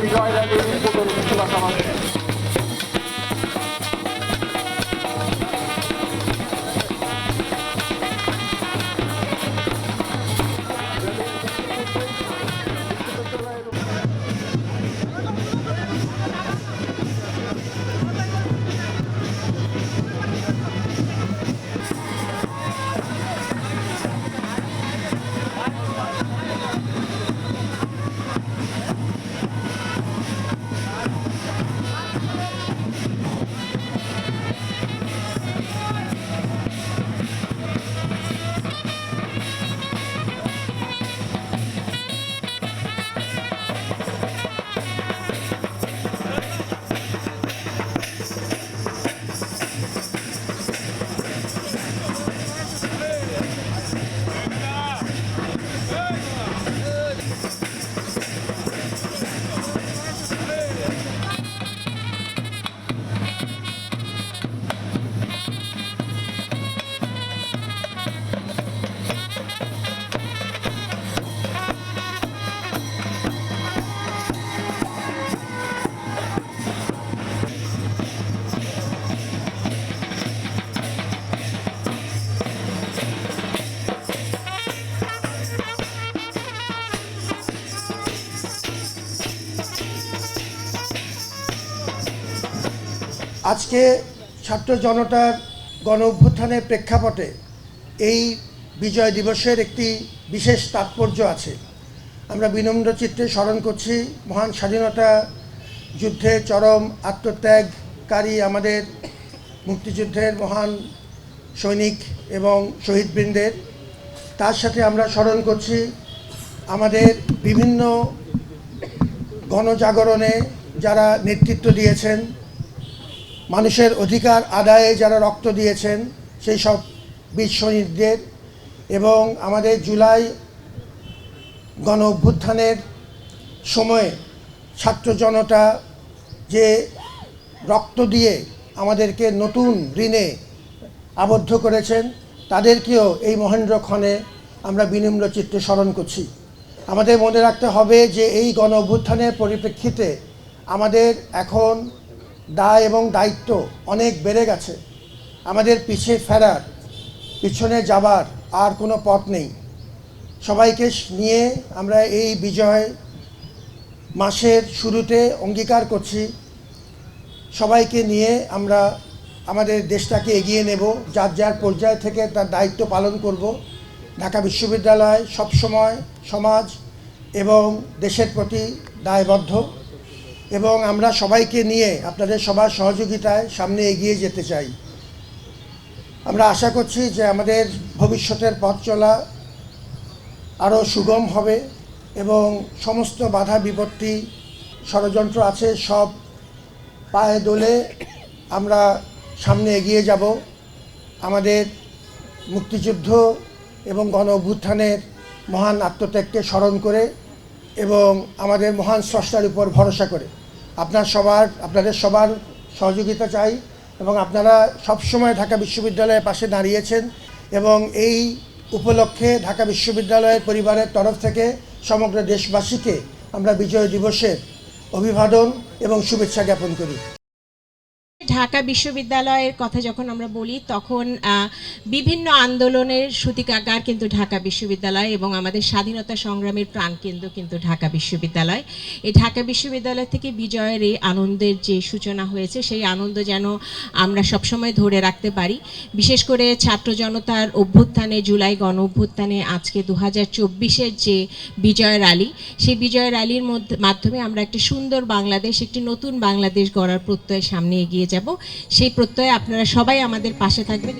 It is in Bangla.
বিজয় র্যালি আজকে ছাত্র জনতার গণ অভ্যুত্থানের প্রেক্ষাপটে এই বিজয় দিবসের একটি বিশেষ তাৎপর্য আছে। আমরা বিনম্র চিত্রে স্মরণ করছি, মহান স্বাধীনতা যুদ্ধে চরম আত্মত্যাগকারী আমাদের মুক্তিযুদ্ধের মহান সৈনিক এবং শহীদবৃন্দের। তার সাথে আমরা স্মরণ করছি আমাদের বিভিন্ন গণজাগরণে যারা নেতৃত্ব দিয়েছেন মানুষের অধিকার আদায়ে যারা রক্ত দিয়েছেন, সেই সব বীর শহীদদের এবং আমাদের জুলাই গণ অভ্যুত্থানের সময়ে ছাত্র জনতা যে রক্ত দিয়ে আমাদেরকে নতুন ঋণে আবদ্ধ করেছেন, তাদেরকেও এই মহেন্দ্র ক্ষণে আমরা বিনম্র চিত্তে স্মরণ করছি। আমাদের মনে রাখতে হবে যে এই গণ অভ্যুত্থানের পরিপ্রেক্ষিতে আমাদের এখন দায় এবং দায়িত্ব অনেক বেড়ে গেছে। আমাদের পিছিয়ে ফেরার, পিছনে যাবার আর কোনো পথ নেই। সবাইকে নিয়ে আমরা এই বিজয় মাসের শুরুতে অঙ্গীকার করছি। সবাইকে নিয়ে আমরা আমাদের দেশটাকে এগিয়ে নেব, যার যার পর্যায় থেকে তার দায়িত্ব পালন করব। ঢাকা বিশ্ববিদ্যালয় সবসময় সমাজ এবং দেশের প্রতি দায়বদ্ধ। এবং আমরা সবাইকে নিয়ে আপনাদের সবার সহযোগিতায় সামনে এগিয়ে যেতে চাই। আমরা আশা করছি যে আমাদের ভবিষ্যতের পথ চলা আরও সুগম হবে এবং সমস্ত বাধা বিপত্তি ষড়যন্ত্র আছে সব পায়ে দোলে আমরা সামনে এগিয়ে যাব। আমাদের মুক্তিযুদ্ধ এবং গণ অভ্যুত্থানের মহান আত্মত্যাগকে স্মরণ করে এবং আমাদের মহান স্রষ্টার উপর ভরসা করে। আপনার সবার, আপনাদের সবার সহযোগিতা চাই এবং আপনারা সবসময় ঢাকা বিশ্ববিদ্যালয়ের পাশে দাঁড়িয়েছেন এবং এই উপলক্ষে ঢাকা বিশ্ববিদ্যালয়ের পরিবারের তরফ থেকে সমগ্র দেশবাসীকে আমরা বিজয় দিবসের অভিবাদন এবং শুভেচ্ছা জ্ঞাপন করি। ঢাকা বিশ্ববিদ্যালয়ের কথা যখন আমরা বলি, তখন বিভিন্ন আন্দোলনের সূতিকাগার কিন্তু ঢাকা বিশ্ববিদ্যালয় এবং আমাদের স্বাধীনতা সংগ্রামের প্রাণকেন্দ্র কিন্তু ঢাকা বিশ্ববিদ্যালয়। এই ঢাকা বিশ্ববিদ্যালয় থেকে বিজয়ের এই আনন্দের যে সূচনা হয়েছে, সেই আনন্দ যেন আমরা সবসময় ধরে রাখতে পারি। বিশেষ করে ছাত্র জনতার অভ্যুত্থানে, জুলাই গণ অভ্যুত্থানে আজকে দু হাজার যে বিজয় র্যালি, সেই বিজয় র্যালির মধ্যে, মাধ্যমে আমরা একটি সুন্দর বাংলাদেশ, একটি নতুন বাংলাদেশ গড়ার প্রত্যয় সামনে এগিয়ে যাব। সেই প্রত্যয়ে আপনারা সবাই আমাদের পাশে থাকবেন।